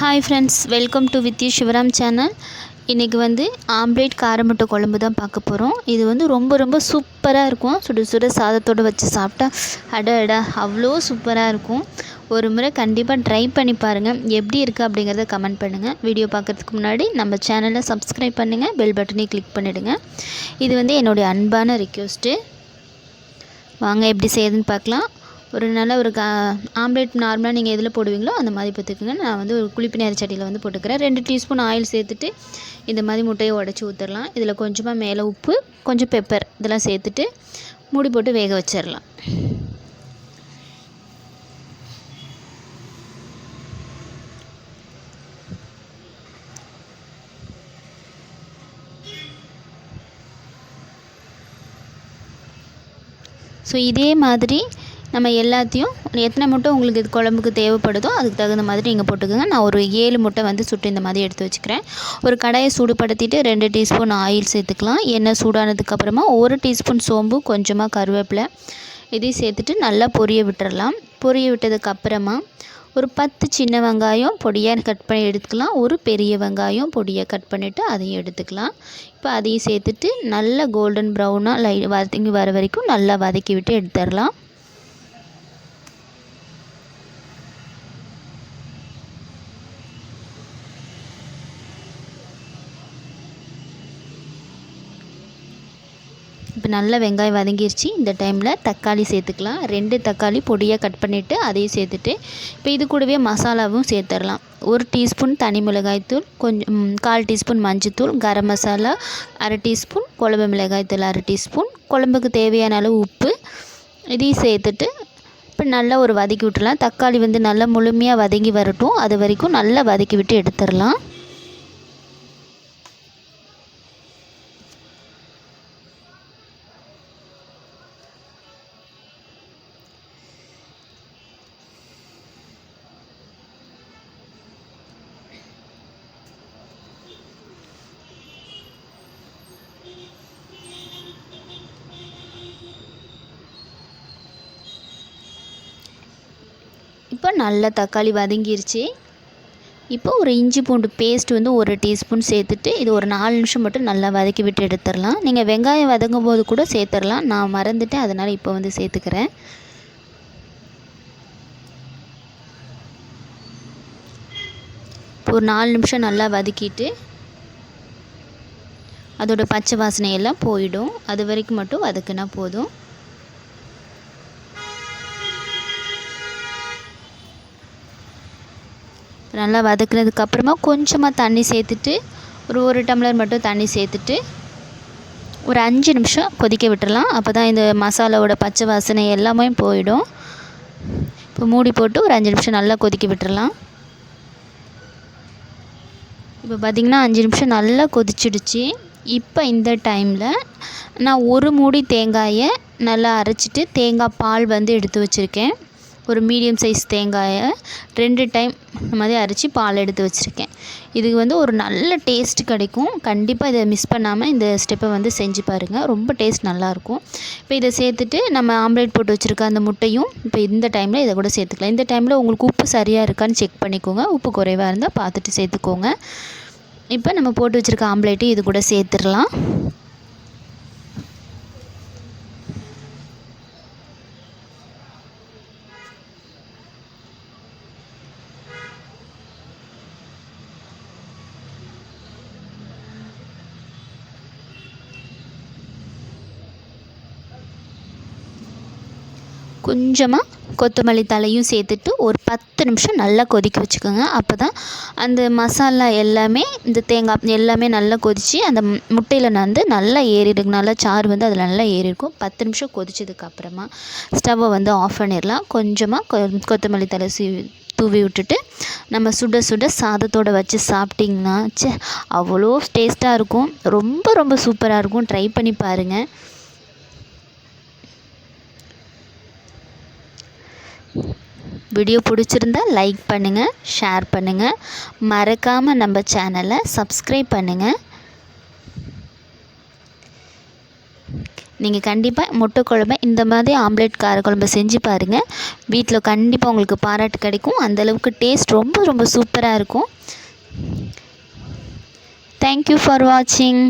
Hi friends welcome to Vidhyu Sivaram channel இன்றைக்கி வந்து omelette காரமுட்டை குழம்பு தான் பார்க்க போகிறோம் இது வந்து ரொம்ப ரொம்ப சூப்பராக இருக்கும். சுட சுட சாதத்தோடு வச்சு சாப்பிட்டா அட அட அவ்வளோ சூப்பராக இருக்கும். ஒரு முறை கண்டிப்பாக ட்ரை பண்ணி பாருங்கள் எப்படி இருக்குது அப்படிங்கிறத கமெண்ட் பண்ணுங்கள் வீடியோ பார்க்குறதுக்கு முன்னாடி நம்ம சேனலை சப்ஸ்கிரைப் பண்ணுங்கள் பெல் பட்டனையும் கிளிக் பண்ணிவிடுங்க இது வந்து என்னுடைய அன்பான ரிக்வெஸ்ட்டு வாங்க எப்படி செய்யுதுன்னு பார்க்கலாம். ஒரு நல்ல ஒரு கா ஆம்லேட் நார்மலாக நீங்கள் எதில் போடுவீங்களோ அந்த மாதிரி பார்த்துக்குங்க நான் வந்து ஒரு குளிப்பு சட்டியில் வந்து போட்டுக்கிறேன். ரெண்டு டீஸ்பூன் ஆயில் சேர்த்துட்டு இந்த மாதிரி முட்டையை உடச்சி ஊற்றிடலாம் இதில் கொஞ்சமாக மேலே உப்பு கொஞ்சம் பெப்பர் இதெல்லாம் சேர்த்துட்டு மூடி போட்டு வேக வச்சிடலாம் ஸோ இதே மாதிரி நம்ம எல்லாத்தையும் எத்தனை முட்டை உங்களுக்கு இது குழம்புக்கு தேவைப்படுதோ அதுக்கு தகுந்த மாதிரி நீங்கள் போட்டுக்கோங்க. நான் ஒரு ஏழு முட்டை வந்து சுட்டு இந்த மாதிரி எடுத்து வச்சுக்கிறேன். ஒரு கடையை சூடுபடுத்திட்டு ரெண்டு டீஸ்பூன் ஆயில் சேர்த்துக்கலாம். எண்ணெய் சூடானதுக்கப்புறமா ஒரு டீஸ்பூன் சோம்பு கொஞ்சமாக கருவேப்பிலை. இதையும் சேர்த்துட்டு நல்லா பொரிய விட்டுறலாம். பொரிய விட்டதுக்கப்புறமா ஒரு பத்து சின்ன வெங்காயம் பொடியாக கட் பண்ணி எடுத்துக்கலாம். ஒரு பெரிய வெங்காயம் பொடியாக கட் பண்ணிவிட்டு அதையும் எடுத்துக்கலாம். இப்போ அதையும் சேர்த்துட்டு நல்லா கோல்டன் ப்ரௌனாக லை வதங்கி வர வரைக்கும் நல்லா வதக்கி விட்டு எடுத்துடலாம். இப்போ நல்லா வெங்காயம் வதங்கிருச்சு. இந்த டைமில் தக்காளி சேர்த்துக்கலாம். ரெண்டு தக்காளி பொடியாக கட் பண்ணிவிட்டு அதையும் சேர்த்துட்டு இப்போ இது கூடவே மசாலாவும் சேர்த்துடலாம். ஒரு டீஸ்பூன் தனி மிளகாய்த்தூள் கொஞ்சம் கால் டீஸ்பூன் மஞ்சத்தூள் கரம் மசாலா அரை டீஸ்பூன் குழம்பு மிளகாய்த்தூள் அரை டீஸ்பூன் குழம்புக்கு தேவையான அளவு உப்பு இதையும் சேர்த்துட்டு இப்போ நல்லா ஒரு வதக்கி விட்டுடலாம். தக்காளி வந்து நல்லா முழுமையாக வதங்கி வரட்டும். அது வரைக்கும் நல்லா வதக்கி விட்டு எடுத்துடலாம். இப்போ நல்லா தக்காளி வதங்கிருச்சு. இப்போ ஒரு இஞ்சி பூண்டு பேஸ்ட் வந்து ஒரு டீஸ்பூன் சேர்த்துட்டு இது ஒரு நாலு நிமிஷம் மட்டும் நல்லா வதக்கி விட்டு எடுத்துடலாம். நீங்கள் வெங்காயம் வதங்கும் போது கூட சேர்த்துடலாம். நான் மறந்துட்டேன். அதனால் இப்போ வந்து சேர்த்துக்கிறேன். ஒரு நாலு நிமிஷம் நல்லா வதக்கிட்டு அதோட பச்சை வாசனை எல்லாம் போயிடும். அது வரைக்கும் மட்டும் வதக்குனா போதும். நல்லா வதக்குனதுக்கப்புறமா கொஞ்சமாக தண்ணி சேர்த்துட்டு ஒரு ஒரு டம்ளர் மட்டும் தண்ணி சேர்த்துட்டு ஒரு அஞ்சு நிமிஷம் கொதிக்க விட்டுறலாம். அப்போ தான் இந்த மசாலாவோட பச்சை வாசனை எல்லாமே போயிடும். இப்போ மூடி போட்டு ஒரு அஞ்சு நிமிஷம் நல்லா கொதிக்க விட்டுறலாம். இப்போ பார்த்திங்கன்னா அஞ்சு நிமிஷம் நல்லா கொதிச்சிடுச்சு. இப்போ இந்த டைமில் நான் ஒரு மூடி தேங்காயை நல்லா அரைச்சிட்டு தேங்காய் பால் வந்து எடுத்து வச்சுருக்கேன். ஒரு மீடியம் சைஸ் தேங்காயை ரெண்டு டைம் இந்த மாதிரி அரைச்சி பால் எடுத்து வச்சுருக்கேன். இதுக்கு வந்து ஒரு நல்ல டேஸ்ட் கிடைக்கும். கண்டிப்பாக இதை மிஸ் பண்ணாமல் இந்த ஸ்டெப்பை வந்து செஞ்சு பாருங்கள் ரொம்ப டேஸ்ட் நல்லாயிருக்கும். இப்போ இதை சேர்த்துட்டு நம்ம ஆம்லேட் போட்டு வச்சுருக்க அந்த முட்டையும் இப்போ இந்த டைமில் இதை கூட சேர்த்துக்கலாம். இந்த டைமில் உங்களுக்கு உப்பு சரியாக இருக்கான்னு செக் பண்ணிக்கோங்க. உப்பு குறைவாக இருந்தால் பார்த்துட்டு சேர்த்துக்கோங்க. இப்போ நம்ம போட்டு வச்சுருக்க ஆம்லேட்டையும் இது கூட சேர்த்துடலாம். கொஞ்சமாக கொத்தமல்லி தலையும் சேர்த்துட்டு ஒரு பத்து நிமிஷம் நல்லா கொதிக்க வச்சுக்கோங்க. அப்போ தான் அந்த மசாலா எல்லாமே இந்த தேங்காய் எல்லாமே நல்லா கொதித்து அந்த முட்டையில் வந்து நல்லா ஏறிடுங்க. நல்லா சாறு வந்து அதில் நல்லா ஏறிருக்கும். பத்து நிமிஷம் கொதிச்சதுக்கப்புறமா ஸ்டவ்வை வந்து ஆஃப் பண்ணிடலாம். கொஞ்சமாக கொ கொத்தமல்லி தலை சீ தூவி விட்டுட்டு நம்ம சுட சுட சாதத்தோடு வச்சு சாப்பிட்டிங்கன்னா சே அவ்வளோ டேஸ்ட்டாக இருக்கும். ரொம்ப ரொம்ப சூப்பராக இருக்கும். ட்ரை பண்ணி பாருங்கள் வீடியோ பிடிச்சிருந்தா லைக் பண்ணுங்கள் ஷேர் பண்ணுங்கள் மறக்காமல் நம்ம சேனலை சப்ஸ்கிரைப் பண்ணுங்கள் நீங்கள் கண்டிப்பாக முட்டை குழம்பு இந்த மாதிரி ஆம்லேட் காரக்குழம்பு செஞ்சு பாருங்கள் வீட்டில் கண்டிப்பாக உங்களுக்கு பாராட்டு கிடைக்கும். அந்தளவுக்கு டேஸ்ட் ரொம்ப ரொம்ப சூப்பராக இருக்கும். தேங்க்யூ ஃபார் வாட்சிங்